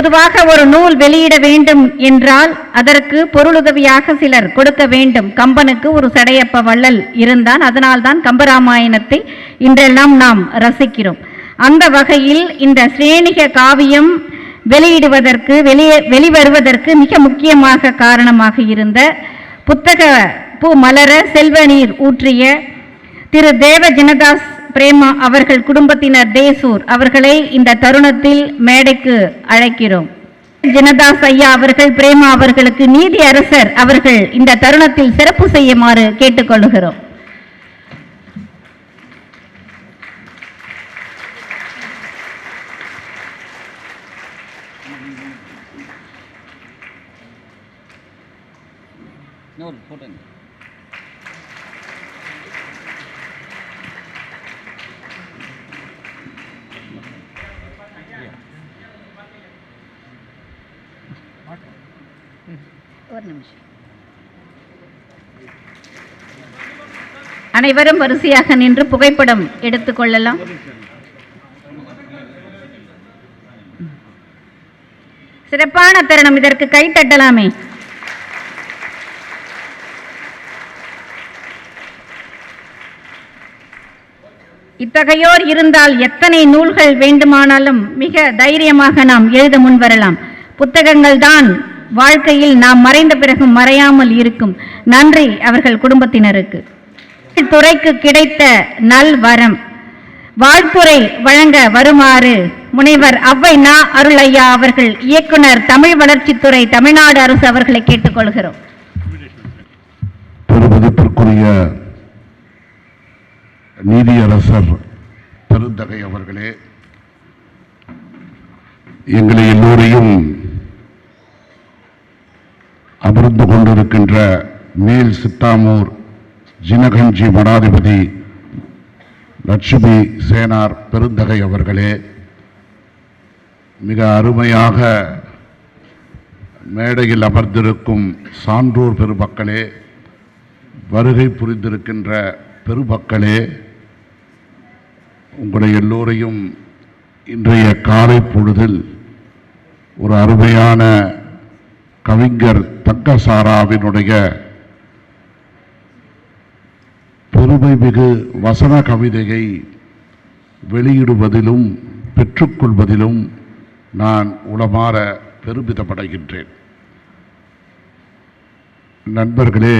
பொதுவாக ஒரு நூல் வெளியிட வேண்டும் என்றால் அதற்கு பொருளுதவியாக சிலர் கொடுக்க வேண்டும். கம்பனுக்கு ஒரு சடையப்ப வள்ளல் இருந்தான் அதனால்தான் கம்பராமாயணத்தை இன்றெல்லாம் நாம் ரசிக்கிறோம். அந்த வகையில் இந்த ஸ்ரேணிக காவியம் வெளியிடுவதற்கு வெளியே வெளிவருவதற்கு மிக முக்கியமாக காரணமாக இருந்த புத்தக பூ மலர செல்வநீர் ஊற்றிய திரு தேவ ஜனதாஸ் பிரேமா அவர்கள் குடும்பத்தினர் தேசூர் அவர்களை இந்த தருணத்தில் மேடைக்கு அழைக்கிறோம். ஜனதாஸ் ஐயா அவர்கள் பிரேமா அவர்களுக்கு நீதி அரசர் அவர்கள் இந்த தருணத்தில் சிறப்பு செய்யுமாறு கேட்டுக்கொள்கிறோம் இன்னொரு ஃபோட்டோ ஒரு நிமிஷம் அனைவரும் வரிசையாக நின்று புகைப்படம் எடுத்துக்கொள்ளலாம் சிறப்பான தருணம். இதற்கு கை தட்டலாமே. இத்தகையோர் இருந்தால் எத்தனை நூல்கள் வேண்டுமானாலும் மிக தைரியமாக நாம் எழுத முன்வரலாம். புத்தகங்கள் தான் வாழ்க்கையில் நாம் மறைந்த பிறகு மறையாமல் இருக்கும். நன்றி அவர்கள் குடும்பத்தினருக்கு. துறைக்கு கிடைத்த நல் வரம். வாழ்த்துறை வழங்க வருமாறு முனைவர் அவ்வை நா அருளையா அவர்கள் இயக்குனர் தமிழ் வளர்ச்சித்துறை தமிழ்நாடு அரசு அவர்களை கேட்டுக்கொள்கிறோம் பெருமதிப்பிற்குரிய நீதியரசர் பெருந்தகை அவர்களே எங்களை எல்லோரையும் அமர்ந்து கொண்டிருக்கின்ற மேல் சித்தாமூர் ஜினகஞ்சி மடாதிபதி லட்சுமி சேனார் பெருந்தகை அவர்களே மிக அருமையாக மேடையில் அமர்ந்திருக்கும் சான்றோர் பெருமக்களே வருகை புரிந்திருக்கின்ற பெருமக்களே உங்களை எல்லோரையும் இன்றைய காலை பொழுதில் ஒரு அருமையான கவிஞர் தங்கசாராவினுடைய பெருமை மிகு வசன கவிதையை வெளியிடுவதிலும் பெற்றுக்கொள்வதிலும் நான் உளமாற பெருமிதமடைகின்றேன் நண்பர்களே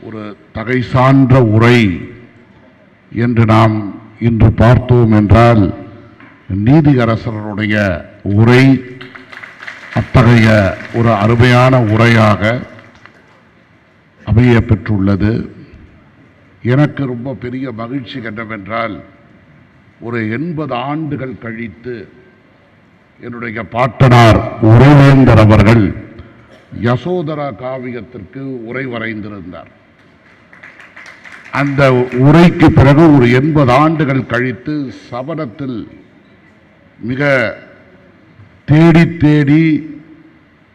ஒரு தகை சான்ற உரை என்று நாம் இன்று பார்த்தோம் என்றால் நீதியரசருடைய உரை அத்தகைய ஒரு அருமையான உரையாக அமைய பெற்றுள்ளது. எனக்கு ரொம்ப பெரிய மகிழ்ச்சி என்னவென்றால் ஒரு எண்பது ஆண்டுகள் கழித்து என்னுடைய பாட்டனார் உரைவேந்தர் அவர்கள் யசோதரா காவியத்திற்கு உரை வரைந்திருந்தார். அந்த உரைக்கு பிறகு ஒரு எண்பது ஆண்டுகள் கழித்து சபனத்தில் மிக தேடி தேடி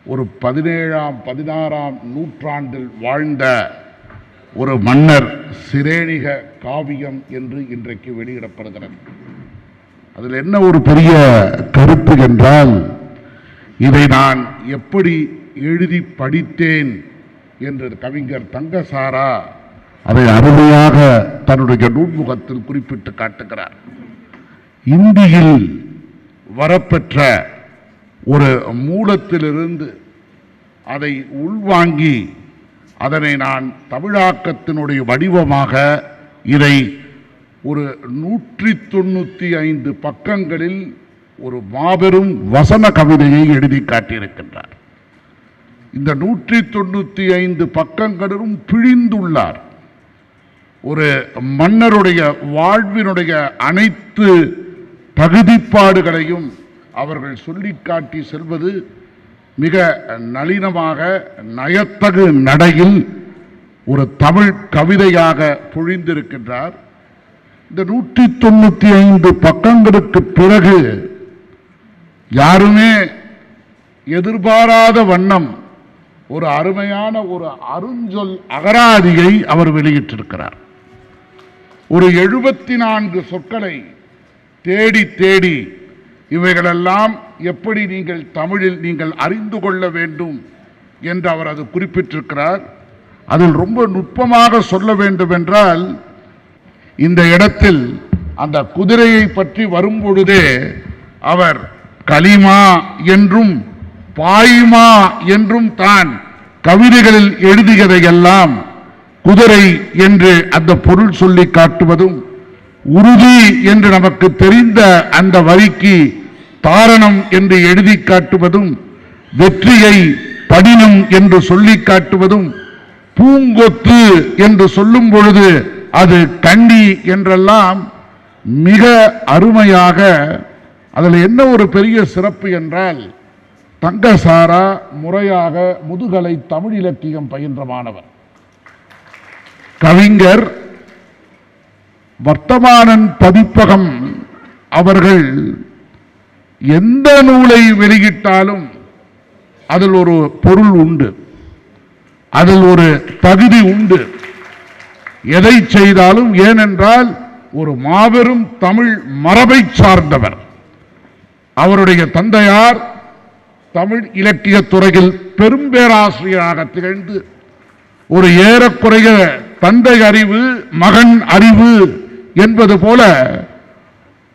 ஒரு பதினேழாம் பதினாறாம் நூற்றாண்டில் வாழ்ந்த ஒரு மன்னர் சிரேணிக காவியம் என்று இன்றைக்கு வெளியிடப்படுகிறது. அதில் என்ன ஒரு பெரிய கருத்து என்றால் இதை நான் எப்படி எழுதி படித்தேன் என்று கவிஞர் தங்கசாரா அதை அருமையாக தன்னுடைய நூல்முகத்தில் குறிப்பிட்டு காட்டுகிறார். இந்தியில் வரப்பெற்ற ஒரு மூலத்திலிருந்து அதை உள்வாங்கி அதனை நான் தமிழாக்கத்தினுடைய வடிவமாக இதை ஒரு நூற்றி தொண்ணூற்றி ஐந்து பக்கங்களில் ஒரு மாபெரும் வசன கவிதையை எழுதி காட்டியிருக்கின்றார். இந்த நூற்றி தொண்ணூற்றி ஐந்து பக்கங்களிலும் பிழிந்துள்ளார். ஒரு மன்னருடைய வாழ்வினுடைய அனைத்து தகுதிப்பாடுகளையும் அவர்கள் சொல்லிக்காட்டி செல்வது மிக நளினமாக நயத்தகு நடையில் ஒரு தமிழ் கவிதையாக பொழிந்திருக்கின்றார். இந்த நூற்றி தொண்ணூற்றி ஐந்து பக்கங்களுக்கு பிறகு யாருமே எதிர்பாராத வண்ணம் ஒரு அருமையான ஒரு அருஞ்சொல் அகராதியை அவர் வெளியிட்டிருக்கிறார். ஒரு எழுபத்தி நான்கு சொற்களை தேடி தேடி இவைகளெல்லாம் எப்படி நீங்கள் தமிழில் நீங்கள் அறிந்து கொள்ள வேண்டும் என்று அவர் அது குறிப்பிட்டிருக்கிறார். அதில் ரொம்ப நுட்பமாக சொல்ல வேண்டும் என்றால் இந்த இடத்தில் அந்த குதிரையை பற்றி வரும்பொழுதே அவர் கலிமா என்றும் பாய்மா என்றும் தான் கவிதைகளில் எழுதியதையெல்லாம் குதிரை என்று அந்த பொருள் சொல்லி காட்டுவதும் உறுதி என்று நமக்கு தெரிந்த அந்த வரிக்கு தாரணம் என்று எழுதி காட்டுவதும் வெற்றியை படினம் என்று சொல்லி காட்டுவதும் பூங்கொத்து என்று சொல்லும் பொழுது அது கண்டி என்றெல்லாம் மிக அருமையாக அதில் என்ன ஒரு பெரிய சிறப்பு என்றால் தங்கசாரா முறையாக முதுகலை தமிழ் இலக்கியம் பயின்ற மாணவர். கவிஞர் வர்த்தமானன் பதிப்பகம் அவர்கள் எந்த நூலை வெளியிட்டாலும் அதில் ஒரு பொருள் உண்டு. அதில் ஒரு தகுதி உண்டு. எதை செய்தாலும் ஏனென்றால் ஒரு மாபெரும் தமிழ் மரபை சார்ந்தவர். அவருடைய தந்தையார் தமிழ் இலக்கியத் துறையில் பெரும் பேராசிரியராக திகழ்ந்து ஒரு ஏறக்குறைய தந்தை அறிவு மகன் அறிவு என்பது போல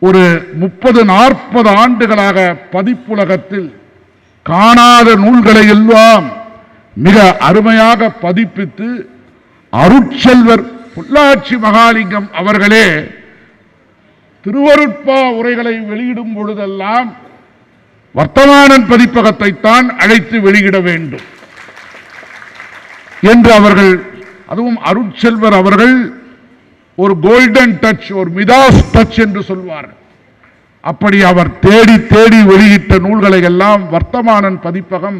ஒரு முப்பது நாற்பது ஆண்டுகளாக பதிப்புலகத்தில் காணாத நூல்களை எல்லாம் மிக அருமையாக பதிப்பித்து அருட்செல்வர் பொள்ளாச்சி மகாலிங்கம் அவர்களே திருவருட்பா உரைகளை வெளியிடும் பொழுதெல்லாம் வர்த்தமானன் பதிப்பகத்தை தான் அழைத்து வெளியிட வேண்டும் என்று அவர்கள் அதுவும் அருட்செல்வர் அவர்கள் ஒரு கோல்டன் டச் ஒரு மிதாஸ் டச் என்று சொல்வார். அப்படி அவர் தேடி தேடி வெளியிட்ட நூல்களை எல்லாம் வர்த்தமானன் பதிப்பகம்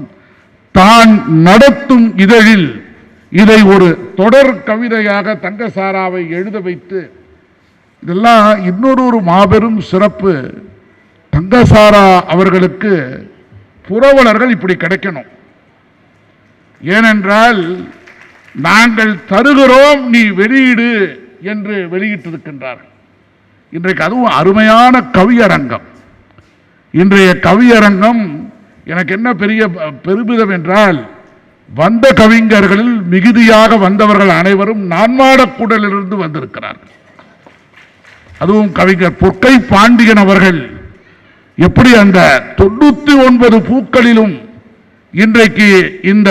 தான் நடத்தும் இதழில் இதை ஒரு தொடர் கவிதையாக தங்கசாராவை எழுத வைத்து இதெல்லாம் இன்னொரு ஒரு மாபெரும் சிறப்பு. தங்கசாரா அவர்களுக்கு புரவலர்கள் இப்படி கிடைக்கணும். ஏனென்றால் நாங்கள் தருகிறோம் நீ வெளியிடு என்று வெளியிட்டிருக்கின்றார்கள். இன்றைக்கு அதுவும் அருமையான கவியரங்கம். இன்றைய கவியரங்கம் எனக்கு என்ன பெரிய பெருமிதம் என்றால் வந்த கவிஞர்களில் மிகுதியாக வந்தவர்கள் அனைவரும் நான்மாடக்கூடலிலிருந்து வந்திருக்கிறார்கள். அதுவும் கவிஞர் பொற்கை பாண்டியன் அவர்கள் எப்படி அந்த தொண்ணூத்தி ஒன்பது பூக்களிலும் இன்றைக்கு இந்த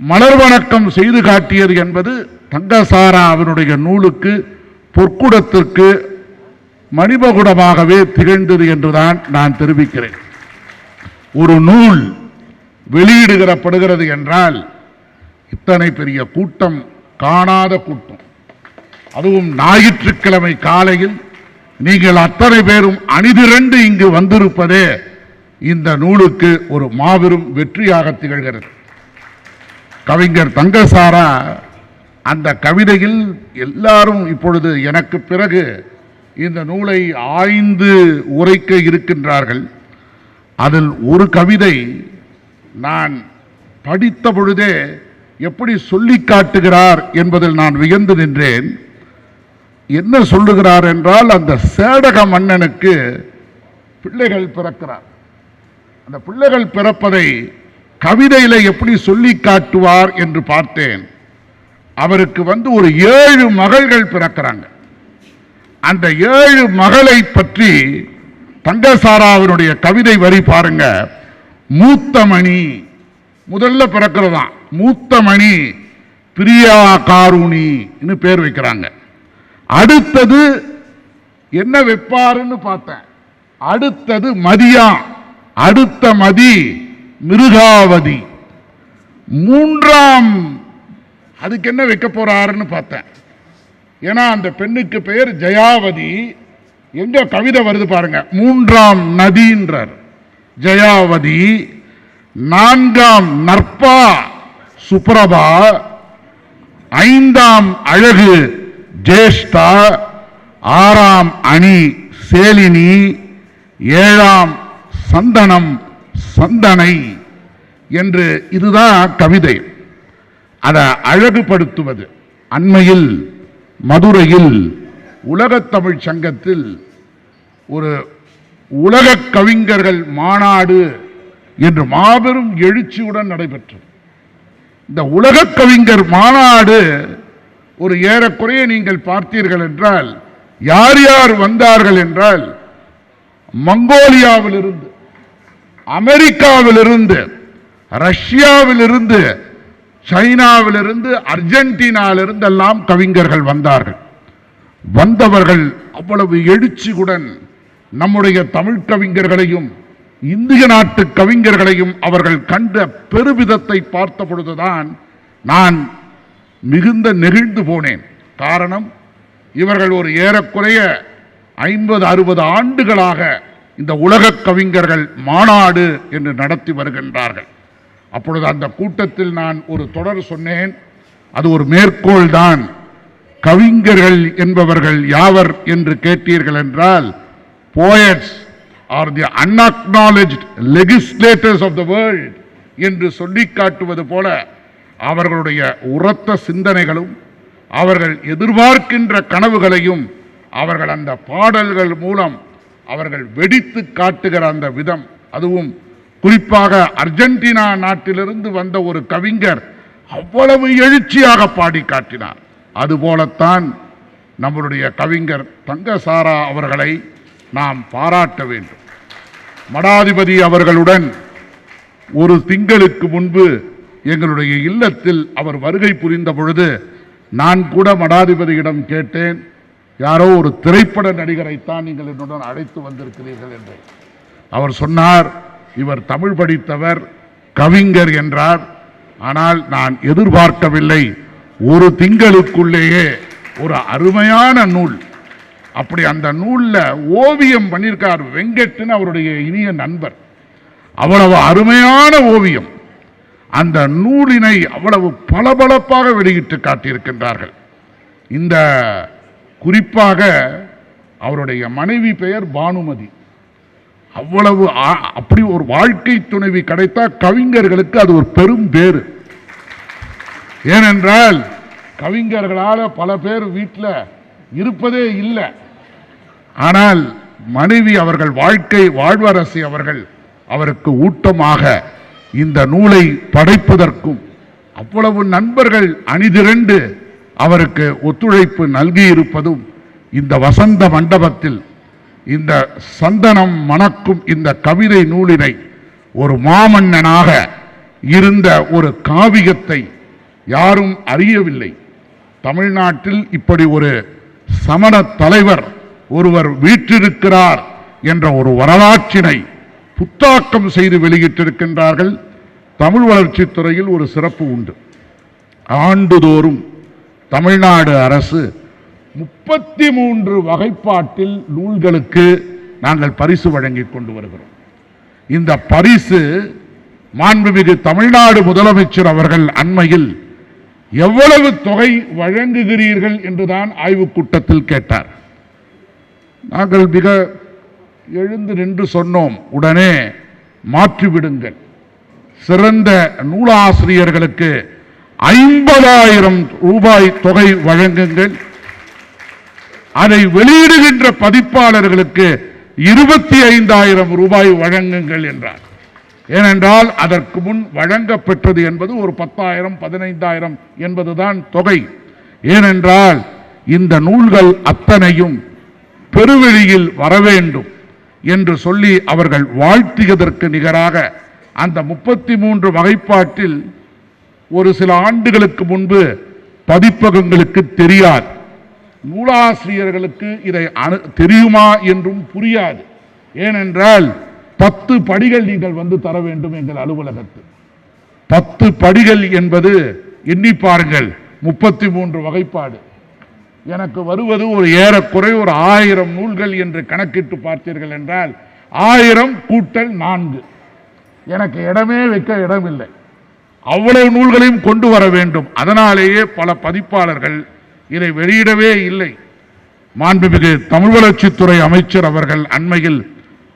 மலர் வணக்கம் செய்து காட்டியது என்பது தங்கசாரா அவனுடைய நூலுக்கு பொற்குடத்திற்கு மணிமகுடமாகவே திகழ்ந்தது என்றுதான் நான் தெரிவிக்கிறேன். ஒரு நூல் வெளியிடுகிறப்படுகிறது என்றால் இத்தனை பெரிய கூட்டம் காணாத கூட்டம். அதுவும் ஞாயிற்றுக்கிழமை காலையில் நீங்கள் அத்தனை பேரும் அணிதிரண்டு இங்கு வந்திருப்பதே இந்த நூலுக்கு ஒரு மாபெரும் வெற்றியாக திகழ்கிறது. கவிஞர் தங்கசாரா அந்த கவிதையில் எல்லாரும் இப்பொழுது எனக்கு பிறகு இந்த நூலை ஆய்ந்து உரைக்க இருக்கின்றார்கள். அதில் ஒரு கவிதை நான் படித்த பொழுதே எப்படி சொல்லி காட்டுகிறார் என்பதில் நான் வியந்து நின்றேன். என்ன சொல்லுகிறார் என்றால் அந்த சேடக மன்னனுக்கு பிள்ளைகள் பிறக்கிறார். அந்த பிள்ளைகள் பிறப்பதை கவிதையில் எப்படி சொல்லி காட்டுவார் என்று பார்த்தேன். அவருக்கு வந்து ஒரு ஏழு மகள்கள் பிறக்கிறாங்க. அந்த ஏழு மகளை பற்றி தங்கசாராவினுடைய கவிதை வரி பாருங்க. மூத்தமணி. முதல்ல பிறக்கிறதான். மூத்தமணி பிரியா காருணின்னு பேர் வைக்கிறாங்க. அடுத்தது என்ன வைப்பாருன்னு பார்த்தேன். அடுத்தது மதியா அடுத்த மதி மிருகாவதி. மூன்றாம் அதுக்கு என்ன வைக்க போறாருன்னு பார்த்தேன். ஏன்னா அந்த பெண்ணுக்கு பெயர் ஜெயாவதி. எங்க கவிதை வருது பாருங்க. மூன்றாம் நதின்றார். ஜெயாவதி. நான்காம் நற்பா சுப்ரபா. ஐந்தாம் அழகு ஜேஷ்டா. ஆறாம் அணி சேலினி. ஏழாம் சந்தனம் சந்தனை என்று இதுதான் கவிதை. அதை அழகுபடுத்துவது. அண்மையில் மதுரையில் உலகத்தமிழ் சங்கத்தில் ஒரு உலக கவிஞர்கள் மாநாடு என்று மாபெரும் எழுச்சியுடன் நடைபெற்றது. இந்த உலக கவிஞர் மாநாடு ஒரு ஏறக்குறைய நீங்கள் பார்த்தீர்கள் என்றால் யார் யார் வந்தார்கள் என்றால் மங்கோலியாவிலிருந்து அமெரிக்காவிலிருந்து ரஷ்யாவிலிருந்து சைனாவிலிருந்து அர்ஜென்டினாவிலிருந்து எல்லாம் கவிஞர்கள் வந்தார்கள். வந்தவர்கள் அவ்வளவு எழுச்சியுடன் நம்முடைய தமிழ் கவிஞர்களையும் இந்திய நாட்டு கவிஞர்களையும் அவர்கள் கண்ட பெருவிதத்தை பார்த்த பொழுதுதான் நான் மிகுந்த நெகிழ்ந்து போனேன். காரணம் இவர்கள் ஒரு ஏறக்குறைய ஐம்பது அறுபது ஆண்டுகளாக இந்த உலக கவிஞர்கள் மாநாடு என்று நடத்தி வருகின்றார்கள். அப்பொழுது அந்த கூட்டத்தில் நான் ஒரு தொடர் சொன்னேன். அது ஒரு மேற்கோள் தான். கவிஞர்கள் என்பவர்கள் யாவர் என்று கேட்டீர்கள் என்றால் poets are the unacknowledged legislators of the world என்று சொல்லி காட்டுவது போல அவர்களுடைய உரத்த சிந்தனைகளும் அவர்கள் எதிர்பார்க்கின்ற கனவுகளையும் அவர்கள் அந்த பாடல்கள் மூலம் அவர்கள் வெடித்து காட்டுகிற அந்த விதம் அதுவும் குறிப்பாக அர்ஜென்டினா நாட்டிலிருந்து வந்த ஒரு கவிஞர் அவ்வளவு எழுச்சியாக பாடி காட்டினார். அதுபோலத்தான் நம்மளுடைய கவிஞர் தங்கசாரா அவர்களை நாம் பாராட்ட வேண்டும். மடாதிபதி அவர்களுடன் ஒரு திங்களுக்கு முன்பு எங்களுடைய இல்லத்தில் அவர் வருகை புரிந்த பொழுது நான் கூட மடாதிபதியிடம் கேட்டேன் யாரோ ஒரு திரைப்பட நடிகரைத்தான் நீங்கள் என்னுடன் அழைத்து வந்திருக்கிறீர்கள் என்று. அவர் சொன்னார் இவர் தமிழ் படித்தவர் கவிஞர் என்றார். ஆனால் நான் எதிர்பார்க்கவில்லை. ஒரு திங்களுக்குள்ளேயே ஒரு அருமையான நூல். அப்படி அந்த நூலில் ஓவியம் பண்ணியிருக்கார் வெங்கட்னு அவருடைய இனிய நண்பர். அவ்வளவு அருமையான ஓவியம். அந்த நூலினை அவ்வளவு பளபளப்பாக வெளியிட்டு காட்டியிருக்கின்றார்கள். இந்த குறிப்பாக அவருடைய மனைவி பெயர் பானுமதி. அவ்வளவு ஆ- அப்படி ஒரு வாழ்க்கை துணைவி கிடைத்தா கவிஞர்களுக்கு அது ஒரு பெரும் பேரு ஏனென்றால் கவிஞர்களால் பல பேர் வீட்டில் இருப்பதே இல்லை. ஆனால் மனைவி அவர்கள் வாழ்க்கை வாழ்வரசி அவர்கள் அவருக்கு ஊட்டமாக இந்த நூலை படைப்பதற்கும் அவ்வளவு நண்பர்கள் அணிதிரண்டு அவருக்கு ஒத்துழைப்பு நல்கியிருப்பதும் இந்த வசந்த மண்டபத்தில் இந்த சந்தனம் மணக்கும் இந்த கவிதை நூலினை ஒரு மாமன்னனாக இருந்த ஒரு காவியத்தை யாரும் அறியவில்லை. தமிழ்நாட்டில் இப்படி ஒரு சமண தலைவர் ஒருவர் வீற்றிருக்கிறார் என்ற ஒரு வரலாற்றினை புத்தாக்கம் செய்து வெளியிட்டிருக்கின்றார்கள். தமிழ் வளர்ச்சித் துறையில் ஒரு சிறப்பு உண்டு. ஆண்டுதோறும் தமிழ்நாடு அரசு முப்பத்தி மூன்று வகைப்பாட்டில் நூல்களுக்கு நாங்கள் பரிசு வழங்கி கொண்டு வருகிறோம். இந்த பரிசு மாண்புமிகு தமிழ்நாடு முதலமைச்சர் அவர்கள் அண்மையில் எவ்வளவு தொகை வழங்குகிறீர்கள் என்றுதான் ஆய்வுக் கூட்டத்தில் கேட்டார். நாங்கள் மிக எழுந்து நின்று சொன்னோம் உடனே மாற்றிவிடுங்கள். சிறந்த நூலாசிரியர்களுக்கு ஐம்பதாயிரம் ரூபாய் தொகை வழங்குங்கள். அதை வெளியிடுகின்ற பதிப்பாளர்களுக்கு இருபத்தி ஐந்தாயிரம் ரூபாய் வழங்குங்கள் என்றார். ஏனென்றால் அதற்கு முன் வழங்கப்பெற்றது என்பது ஒரு பத்தாயிரம் பதினைந்தாயிரம் என்பதுதான் தொகை. ஏனென்றால் இந்த நூல்கள் அத்தனையும் பெருவெளியில் வரவேண்டும் என்று சொல்லி அவர்கள் வாழ்த்தியதற்கு நிகராக அந்த முப்பத்தி மூன்று வகைப்பாட்டில் ஒரு சில ஆண்டுகளுக்கு முன்பு பதிப்பகங்களுக்கு தெரியாது. நூலாசிரியர்களுக்கு இதை அணு- தெரியுமா என்றும் புரியாது. ஏனென்றால் பத்து படிகள் நீங்கள் வந்து தர வேண்டும் எங்கள் அலுவலகத்தில். பத்து படிகள் என்பது எண்ணி பாருங்கள் முப்பத்தி மூன்று வகைப்பாடு. எனக்கு வருவது ஒரு ஏறக்குறை ஒரு ஆயிரம் நூல்கள் என்று கணக்கிட்டு பார்த்தீர்கள் என்றால் ஆயிரம் கூட்டல் நான்கு. எனக்கு இடமே வைக்க இடமில்லை. அவ்வளவு நூல்களையும் கொண்டு வர வேண்டும். அதனாலேயே பல பதிப்பாளர்கள் இதை வெளியிடவே இல்லை. மாண்புமிகு தமிழ் வளர்ச்சித்துறை அமைச்சர் அவர்கள் அண்மையில்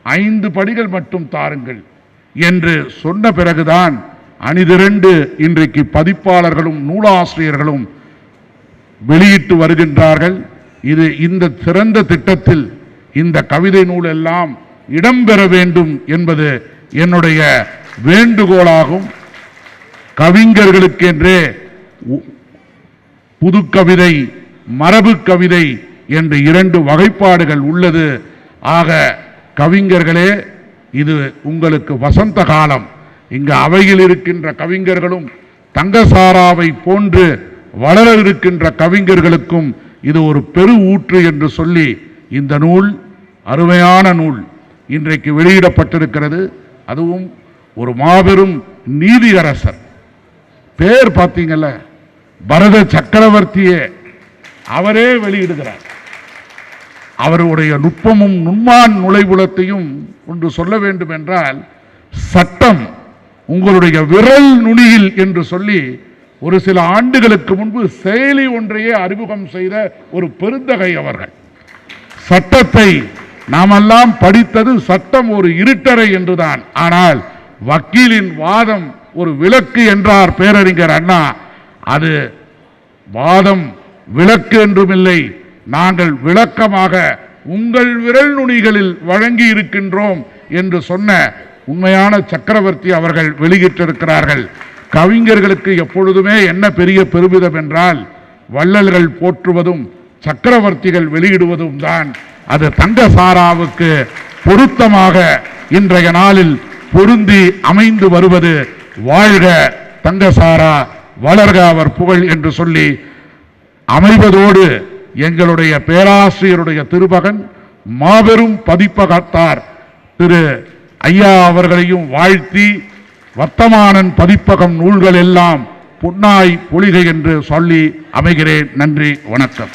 ஐந்து படிகள் மட்டும் தாருங்கள் என்று சொன்ன பிறகுதான் அணிதிரண்டு இன்றைக்கு பதிப்பாளர்களும் நூலாசிரியர்களும் வெளியிட்டு வருகின்றார்கள். இது இந்த சிறந்த திட்டத்தில் இந்த கவிதை நூல் எல்லாம் இடம்பெற வேண்டும் என்பது என்னுடைய வேண்டுகோளாகும். கவிஞர்களுக்கென்றே புது புதுக்கவிதை மரபு கவிதை என்று இரண்டு வகைப்பாடுகள் உள்ளது. ஆக கவிஞர்களே இது உங்களுக்கு வசந்த காலம். இங்கு அவையில் இருக்கின்ற கவிஞர்களும் தங்கசாராவை போன்று வளர இருக்கின்ற கவிஞர்களுக்கும் இது ஒரு பெரு ஊற்று என்று சொல்லி இந்த நூல் அருமையான நூல் இன்றைக்கு வெளியிடப்பட்டிருக்கிறது. அதுவும் ஒரு மாபெரும் நீதியரசர். பேர் பார்த்தீங்கல்ல பரத சக்கரவர்த்தியே அவரே வெளியிடுகிறார். அவருடைய நுட்பமும் நுண்மான் நுழைவுலத்தையும் ஒன்று சொல்ல வேண்டும் என்றால் சட்டம் உங்களுடைய விரல் நுனியில் என்று சொல்லி ஒரு சில ஆண்டுகளுக்கு முன்பு செயலி ஒன்றையே அறிமுகம் செய்த ஒரு பெருந்தகை அவர்கள். சட்டத்தை நாமெல்லாம் படித்தது சட்டம் ஒரு இருட்டறை என்றுதான். ஆனால் வக்கீலின் வாதம் ஒரு விளக்கு என்றார் பேரறிஞர் அண்ணா. அது வாதம் விளக்கு என்றுமில்லை. நாங்கள் விளக்கமாக உங்கள் விரல் நுனிகளில் வழங்கி இருக்கின்றோம் என்று சொன்ன உண்மையான சக்கரவர்த்தி அவர்கள் வெளியிட்டிருக்கிறார்கள். கவிஞர்களுக்கு எப்பொழுதுமே என்ன பெரிய பெருமிதம் என்றால் வள்ளல்கள் போற்றுவதும் சக்கரவர்த்திகள் வெளியிடுவதும் தான். அது தங்கசாராவுக்கு பொருத்தமாக இன்றைய நாளில் பொருந்தி அமைந்து வருவது வாழ்க தங்கசாரா வளர்க அவர் புகழ் என்று சொல்லி அமைவதோடு எங்களுடைய பேராசிரியருடைய திருமகன் மாபெரும் பதிப்பகத்தார் திரு ஐயா அவர்களையும் வாழ்த்தி வர்த்தமானன் பதிப்பகம் நூல்கள் எல்லாம் புன்னாய் பொழிகை என்று சொல்லி அமைகிறேன். நன்றி வணக்கம்.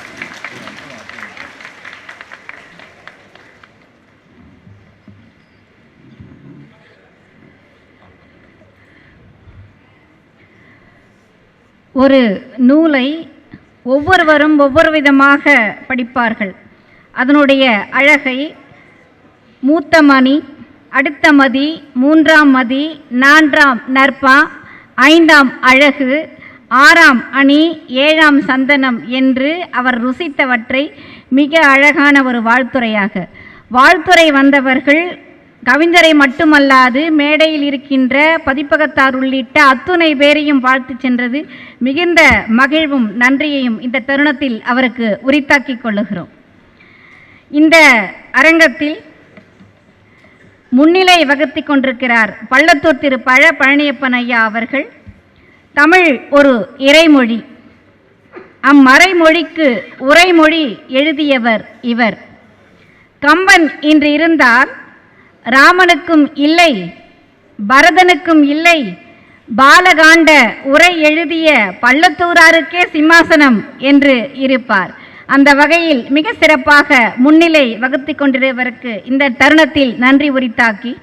ஒரு நூலை ஒவ்வொருவரும் ஒவ்வொரு விதமாக படிப்பார்கள். அதனுடைய அழகை மூத்த மணி அடுத்த மதி மூன்றாம் மதி நான்காம் நற்பா ஐந்தாம் அழகு ஆறாம் அணி ஏழாம் சந்தனம் என்று அவர் ருசித்தவற்றை மிக அழகான ஒரு வாழ்த்துறையாக. வாழ்த்துறை வந்தவர்கள் கவிஞரை மட்டுமல்லாது மேடையில் இருக்கின்ற பதிப்பகத்தார் உள்ளிட்ட அத்துணை பேரையும் வாழ்த்து சென்றது. மிகுந்த மகிழ்வும் நன்றியையும் இந்த தருணத்தில் அவருக்கு உரித்தாக்கிக் கொள்ளுகிறோம். இந்த அரங்கத்தில் முன்னிலை வகுத்திக் கொண்டிருக்கிறார் பள்ளத்தூர் திரு பழ பழனியப்பன் ஐயா அவர்கள். தமிழ் ஒரு இறைமொழி. அம்மறைமொழிக்கு உரைமொழி எழுதியவர் இவர். கம்பன் இன்று இருந்தால் ராமனுக்கும் இல்லை பரதனுக்கும் இல்லை. பாலகாண்ட உரை எழுதிய பள்ளத்தூராருக்கே சிம்மாசனம் என்று இருப்பார். அந்த வகையில் மிக சிறப்பாக முன்னிலை வகுத்து கொண்டிருப்பவருக்கு இந்த தருணத்தில் நன்றி உரித்தாக்கி